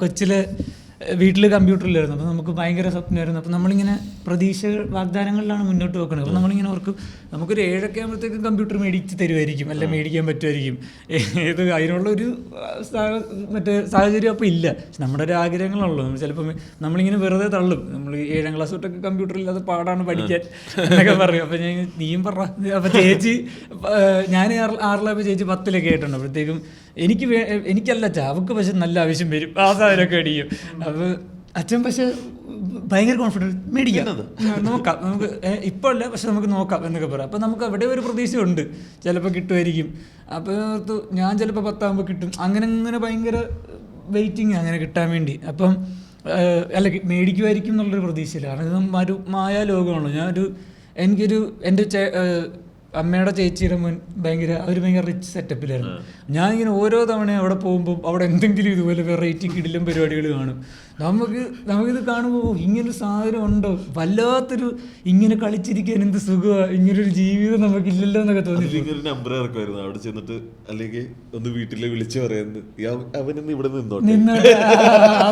കൊച്ചിലെ വീട്ടിൽ കമ്പ്യൂട്ടറിലായിരുന്നു. അപ്പോൾ നമുക്ക് ഭയങ്കര സ്വപ്നമായിരുന്നു. അപ്പോൾ നമ്മളിങ്ങനെ പ്രതീക്ഷ വാഗ്ദാനങ്ങളിലാണ് മുന്നോട്ട് വെക്കുന്നത് അപ്പോൾ നമ്മളിങ്ങനെ ഓർക്കും നമുക്കൊരു ഏഴൊക്കെ ആകുമ്പോഴത്തേക്കും കമ്പ്യൂട്ടർ മേടിച്ച് തരുമായിരിക്കും അല്ല മേടിക്കാൻ പറ്റുമായിരിക്കും ഏത് അതിനുള്ള ഒരു മറ്റേ സാഹചര്യം അപ്പോൾ ഇല്ല. നമ്മുടെ ഒരു ആഗ്രഹങ്ങളുള്ളൂ. നമ്മൾ ചിലപ്പോൾ നമ്മളിങ്ങനെ വെറുതെ തള്ളും. നമ്മൾ ഏഴാം ക്ലാസ് തൊട്ടൊക്കെ കമ്പ്യൂട്ടർ ഇല്ലാതെ പാടാണ് പഠിക്കാൻ എന്നൊക്കെ പറയും. അപ്പോൾ ഞാൻ നീയും പറ. അപ്പോൾ ചേച്ചി ഞാൻ ആറ് ആറിലപ്പോൾ ചേച്ചി പത്തിലൊക്കെ ആയിട്ടുണ്ട്. അപ്പോഴത്തേക്കും എനിക്ക് എനിക്കല്ല ചാവക്ക് പക്ഷെ നല്ല ആവശ്യം വരും. ആ സാധനമൊക്കെ അടിക്കും അച്ഛൻ പക്ഷെ ഭയങ്കര കോൺഫിഡൻസ് മേടിക്കാം. നോക്കാം. നമുക്ക് ഇപ്പോൾ അല്ല പക്ഷെ നമുക്ക് നോക്കാം എന്നൊക്കെ പറയാം. അപ്പോൾ നമുക്ക് അവിടെ ഒരു പ്രതീക്ഷയുണ്ട്. ചിലപ്പോൾ കിട്ടുമായിരിക്കും. അപ്പോൾ ഞാൻ ചിലപ്പോൾ പത്താകുമ്പോൾ കിട്ടും. അങ്ങനെ അങ്ങനെ ഭയങ്കര വെയിറ്റിംഗ് അങ്ങനെ കിട്ടാൻ വേണ്ടി. അപ്പം അല്ല മേടിക്കുമായിരിക്കും എന്നുള്ളൊരു പ്രതീക്ഷയിലാണ്. ഇത് ഒരു മായാലോകമാണ്. ഞാനൊരു എനിക്കൊരു എന്റെ അമ്മയുടെ ചേച്ചിയുടെ മുൻ ഭയങ്കര അവർ ഭയങ്കര റിച്ച് സെറ്റപ്പിലായിരുന്നു ഞാൻ ഞാനിങ്ങനെ ഓരോ തവണ അവിടെ പോകുമ്പോൾ അവിടെ എന്തെങ്കിലും ഇതുപോലെ വെറൈറ്റി കിടിലും പരിപാടികൾ കാണും. നമുക്ക് നമുക്കിത് കാണുമ്പോൾ "ഓ, ഇങ്ങനൊരു സാധനം ഉണ്ടോ? വല്ലാത്തൊരു ഇങ്ങനെ കളിച്ചിരിക്കാൻ എന്ത് സുഖമാണ് ഇങ്ങനൊരു ജീവിതം നമുക്കില്ലല്ലോ എന്നൊക്കെ തോന്നി നമ്പർ ഇറക്കുമായിരുന്നു. അവിടെ ചെന്നിട്ട് അല്ലെങ്കിൽ ഒന്ന് വീട്ടിലെ വിളിച്ചു പറയുന്നത് അവനൊന്ന് ഇവിടെ നിന്നോ നിന്നോട്ടെ.